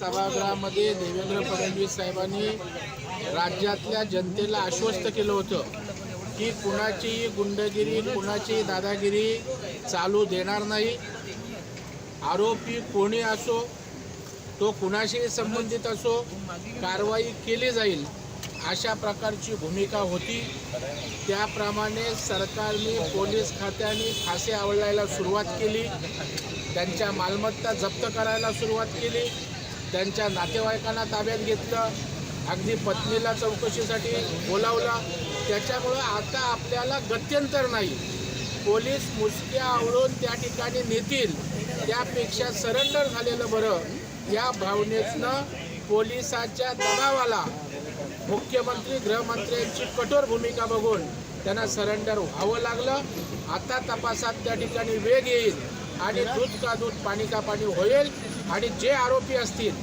सभागृहामध्ये देवेंद्र फडणवीस साहेबांनी राज्यातल्या जनतेला आश्वस्त केलं होतं की कुणाचीही गुंडगिरी कुणाचीही दादागिरी चालू देणार नाही. आरोपी कोणी असो तो कुणाशीही संबंधित असो कारवाई केली जाईल अशा प्रकारची भूमिका होती. त्याप्रमाणे सरकारने पोलीस खात्याने फासे आवळायला सुरुवात केली. त्यांच्या मालमत्ता जप्त करायला सुरुवात केली. त्यांच्या नातेवाईकांना ताब्यात घेतलं अगदी पत्नीला चौकशीसाठी बोलावलं. त्याच्यामुळं आता आपल्याला गत्यंतर नाही. पोलीस मुसक्या आवळून त्या ठिकाणी नेतील त्यापेक्षा सरेंडर झालेलं बरं. या भावनेतनं पोलिसाच्या दबावाला मुख्यमंत्री गृहमंत्र्यांची कठोर भूमिका बघून त्यांना सरेंडर व्हावं लागलं. आता तपासात त्या ठिकाणी वेग येईल. आणि दूध का दूध पाणी का पाणी होईल आणि जे आरोपी असतील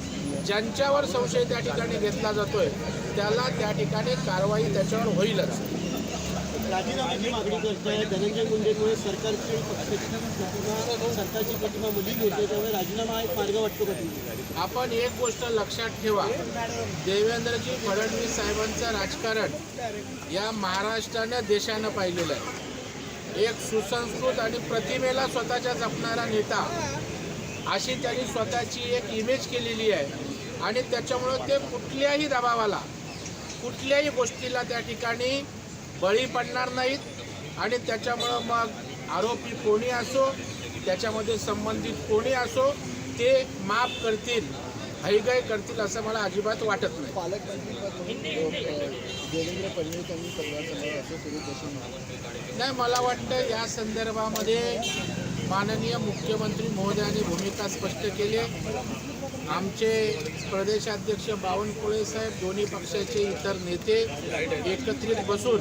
ज्यांच्यावर संशय त्या ठिकाणी घेतला जातोय त्याला त्या ठिकाणी कारवाई त्याच्यावर होईलच. राजीनाम्याची मागणी करताय धनंजय मुंडेमुळे सरकारची प्रतिमा सरकारची प्रतिमा मुलीन होते त्यामुळे राजीनामा हा एक मार्ग वाटतो का आपण एक गोष्ट लक्षात ठेवा. देवेंद्रजी फडणवीस साहेबांचं राजकारण या महाराष्ट्रानं देशानं पाहिलेलं आहे. एक सुसंस्कृत आणि प्रतिमेला स्वतःच्या जपणारा नेता. अशी त्यांनी स्वतःची एक इमेज केलेली आहे. आणि त्याच्यामुळं ते कुठल्याही दबावाला कुठल्याही गोष्टीला त्या ठिकाणी बळी पडणार नाहीत. आणि त्याच्यामुळं मग आरोपी कोणी असो त्याच्यामध्ये संबंधित कोणी असो ते माफ करतील. हैगाई करतील असं मला अजिबात वाटत नाही. देवेंद्र फडणवीस यांनी असं सुरू कशी नाही मला वाटतं या संदर्भामध्ये माननीय मुख्यमंत्री महोदयांनी भूमिका स्पष्ट केली. आमचे प्रदेशाध्यक्ष बावनकुळे साहेब दोन्ही पक्षाचे इतर नेते एकत्रित बसून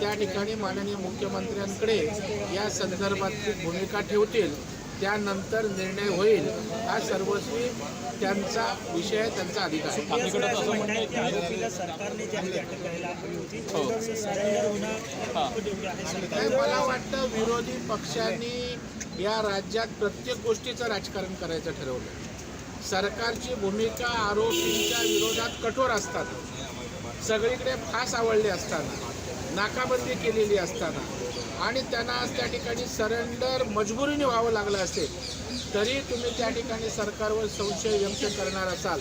त्या ठिकाणी माननीय मुख्यमंत्र्यांकडे या संदर्भातली भूमिका ठेवतील. त्यानंतर निर्णय होईल हा सर्वस्वी त्यांचा विषय त्यांचा अधिकार. आहे सरकार मला वाटतं विरोधी पक्षांनी या राज्यात प्रत्येक गोष्टीचं राजकारण करायचं ठरवलं सरकारची भूमिका आरोपींच्या विरोधात कठोर असतात सगळीकडे फास आवडले असताना नाकाबंदी केलेली असताना आणि त्यांना आज त्या ठिकाणी सरेंडर मजबुरीने व्हावं लागलं असेल तरी तुम्ही त्या ठिकाणी सरकारवर संशय व्यक्त करणार असाल.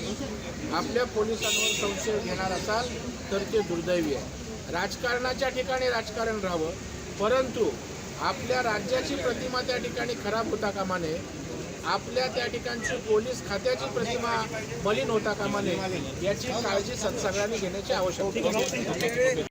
आपल्या पोलिसांवर संशय घेणार असाल तर ते दुर्दैवी आहे. राजकारणाच्या ठिकाणी राजकारण राहावं परंतु आपल्या राज्याची प्रतिमा त्या ठिकाणी खराब होता कामा नये आपल्या त्या ठिकाणची पोलीस खात्याची प्रतिमा मलिन होता कामा नये याची काळजी सगळ्यांनी घेण्याची आवश्यकता